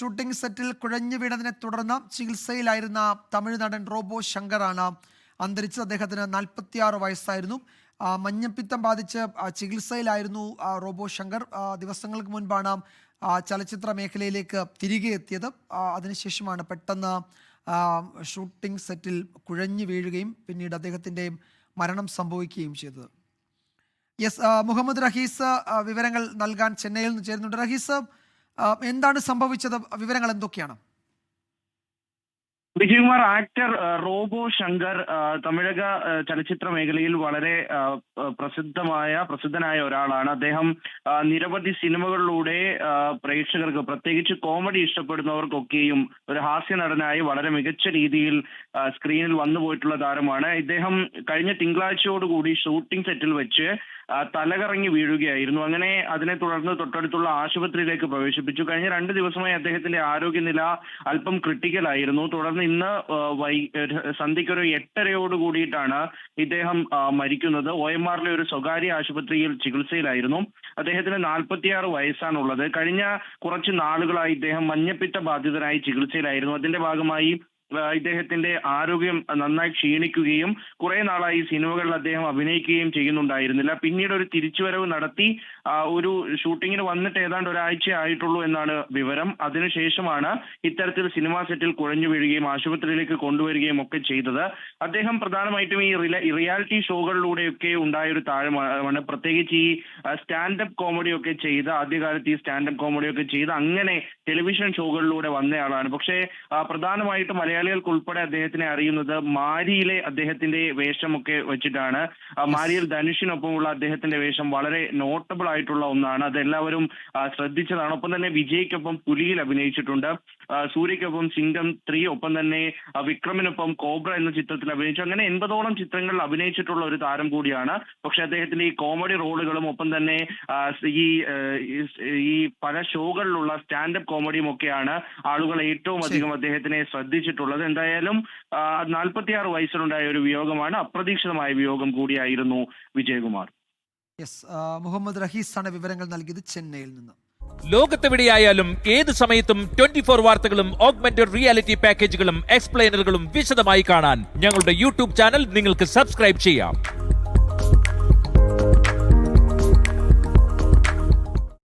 Shooting സെറ്റിൽ കുഴഞ്ഞു വീണതിനെ തുടർന്ന് ചികിത്സയിലായിരുന്ന തമിഴ് നടൻ റോബോ ശങ്കറാണ് അന്തരിച്ചത്. അദ്ദേഹത്തിന് നാൽപ്പത്തിയാറ് വയസ്സായിരുന്നു. മഞ്ഞപ്പിത്തം ബാധിച്ച് ചികിത്സയിലായിരുന്നു റോബോ ശങ്കർ. ദിവസങ്ങൾക്ക് മുൻപാണ് ചലച്ചിത്ര മേഖലയിലേക്ക് തിരികെ എത്തിയത്. അതിനുശേഷമാണ് പെട്ടെന്ന് ഷൂട്ടിംഗ് സെറ്റിൽ കുഴഞ്ഞു വീഴുകയും പിന്നീട് അദ്ദേഹത്തിന്റെ മരണം സംഭവിക്കുകയും ചെയ്തത്. യെസ് മുഹമ്മദ് റഹീസ് വിവരങ്ങൾ നൽകാൻ ചെന്നൈയിൽ നിന്ന് ചേരുന്നുണ്ട്. റഹീസ് എന്താണ് സംഭവിച്ചത്? വിവരങ്ങൾ എന്തൊക്കെയാണ്? വിജയകുമാർ ആക്ടർ റോബോ ശങ്കർ തമിഴക ചലച്ചിത്ര മേഖലയിൽ വളരെ പ്രസിദ്ധമായ പ്രസിദ്ധനായ ഒരാളാണ്. അദ്ദേഹം നിരവധി സിനിമകളിലൂടെ പ്രേക്ഷകർക്ക് പ്രത്യേകിച്ച് കോമഡി ഇഷ്ടപ്പെടുന്നവർക്കൊക്കെയും ഒരു ഹാസ്യ നടനായി വളരെ മികച്ച രീതിയിൽ സ്ക്രീനിൽ വന്നു പോയിട്ടുള്ള താരമാണ്. ഇദ്ദേഹം കഴിഞ്ഞ തിങ്കളാഴ്ചയോടുകൂടി ഷൂട്ടിംഗ് സെറ്റിൽ വെച്ച് തലകറങ്ങി വീഴുകയായിരുന്നു. അങ്ങനെ അതിനെ തുടർന്ന് തൊട്ടടുത്തുള്ള ആശുപത്രിയിലേക്ക് പ്രവേശിപ്പിച്ചു. കഴിഞ്ഞ രണ്ട് ദിവസമായി അദ്ദേഹത്തിന്റെ ആരോഗ്യനില അല്പം ക്രിട്ടിക്കൽ ആയിരുന്നു. തുടർന്ന് ഇന്ന് വൈ ഒരു സന്ധ്യയ്ക്ക് ഒരു എട്ടരയോട് കൂടിയിട്ടാണ് ഇദ്ദേഹം മരിക്കുന്നത്. ഒ എം ആറിലെ ഒരു സ്വകാര്യ ആശുപത്രിയിൽ ചികിത്സയിലായിരുന്നു. അദ്ദേഹത്തിന് നാൽപ്പത്തിയാറ് വയസ്സാണുള്ളത്. കഴിഞ്ഞ കുറച്ച് നാളുകളായി ഇദ്ദേഹം മഞ്ഞപ്പിത്ത ബാധിതനായി ചികിത്സയിലായിരുന്നു. അതിന്റെ ഭാഗമായി ഇദ്ദേഹത്തിന്റെ ആരോഗ്യം നന്നായി ക്ഷീണിക്കുകയും കുറെ നാളായി സിനിമകളിൽ അദ്ദേഹം അഭിനയിക്കുകയും ചെയ്യുന്നുണ്ടായിരുന്നില്ല. പിന്നീട് ഒരു തിരിച്ചുവരവ് നടത്തി ഒരു ഷൂട്ടിങ്ങിന് വന്നിട്ട് ഏതാണ്ട് ഒരാഴ്ച ആയിട്ടുള്ളൂ എന്നാണ് വിവരം. അതിനുശേഷമാണ് ഇത്തരത്തിൽ സിനിമാ സെറ്റിൽ കുഴഞ്ഞു വീഴുകയും ആശുപത്രിയിലേക്ക് കൊണ്ടുവരികയും ഒക്കെ ചെയ്തത്. അദ്ദേഹം പ്രധാനമായിട്ടും ഈ റിയാലിറ്റി ഷോകളിലൂടെയൊക്കെ ഉണ്ടായ ഒരു താഴമാണ് പ്രത്യേകിച്ച് ഈ സ്റ്റാൻഡപ്പ് കോമഡി ഒക്കെ ചെയ്ത് ആദ്യകാലത്ത് ഈ സ്റ്റാൻഡപ്പ് കോമഡി ഒക്കെ ചെയ്ത് അങ്ങനെ ടെലിവിഷൻ ഷോകളിലൂടെ വന്നയാളാണ്. പക്ഷേ പ്രധാനമായിട്ടും മലയാളികൾക്ക് ഉൾപ്പെടെ അദ്ദേഹത്തിനെ അറിയുന്നത് മാരിയിലെ അദ്ദേഹത്തിന്റെ വേഷമൊക്കെ വെച്ചിട്ടാണ്. മാരിയിൽ ധനുഷിനൊപ്പമുള്ള അദ്ദേഹത്തിന്റെ വേഷം വളരെ നോട്ടബിൾ ആയിട്ടുള്ള ഒന്നാണ്. അതെല്ലാവരും ശ്രദ്ധിച്ചതാണ്. ഒപ്പം തന്നെ വിജയ്ക്കൊപ്പം പുലിയിൽ അഭിനയിച്ചിട്ടുണ്ട്. സൂര്യക്കൊപ്പം സിംഗം ത്രീ ഒപ്പം തന്നെ വിക്രമിനൊപ്പം കോബ്ര എന്ന ചിത്രത്തിൽ അഭിനയിച്ചു. അങ്ങനെ എൺപതോളം ചിത്രങ്ങളിൽ അഭിനയിച്ചിട്ടുള്ള ഒരു താരം കൂടിയാണ്. പക്ഷെ അദ്ദേഹത്തിന്റെ ഈ കോമഡി റോളുകളും ഒപ്പം തന്നെ ഈ ഈ- ഈ പല ഷോകളിലുള്ള സ്റ്റാൻഡപ്പ് കോമഡിയും ഒക്കെയാണ് ആളുകൾ ഏറ്റവും അധികം അദ്ദേഹത്തിനെ ശ്രദ്ധിച്ചിട്ടുള്ളത്. എന്തായാലും നാൽപ്പത്തിയാറ് വയസ്സിലുണ്ടായ ഒരു വിയോഗമാണ്. അപ്രതീക്ഷിതമായ വിയോഗം കൂടിയായിരുന്നു വിജയകുമാർ. യെസ് മുഹമ്മദ് റഹീസാണ് വിവരങ്ങൾ നൽകിയത് ചെന്നൈയിൽ നിന്ന്. ലോകത്തെവിടെയായാലും ഏത് സമയത്തും ട്വന്റി ഫോർ വാർത്തകളും ഓഗ്മെന്റഡ് റിയാലിറ്റി പാക്കേജുകളും എക്സ്പ്ലെയിനറുകളും വിശദമായി കാണാൻ ഞങ്ങളുടെ യൂട്യൂബ് ചാനൽ നിങ്ങൾക്ക് സബ്സ്ക്രൈബ് ചെയ്യാം.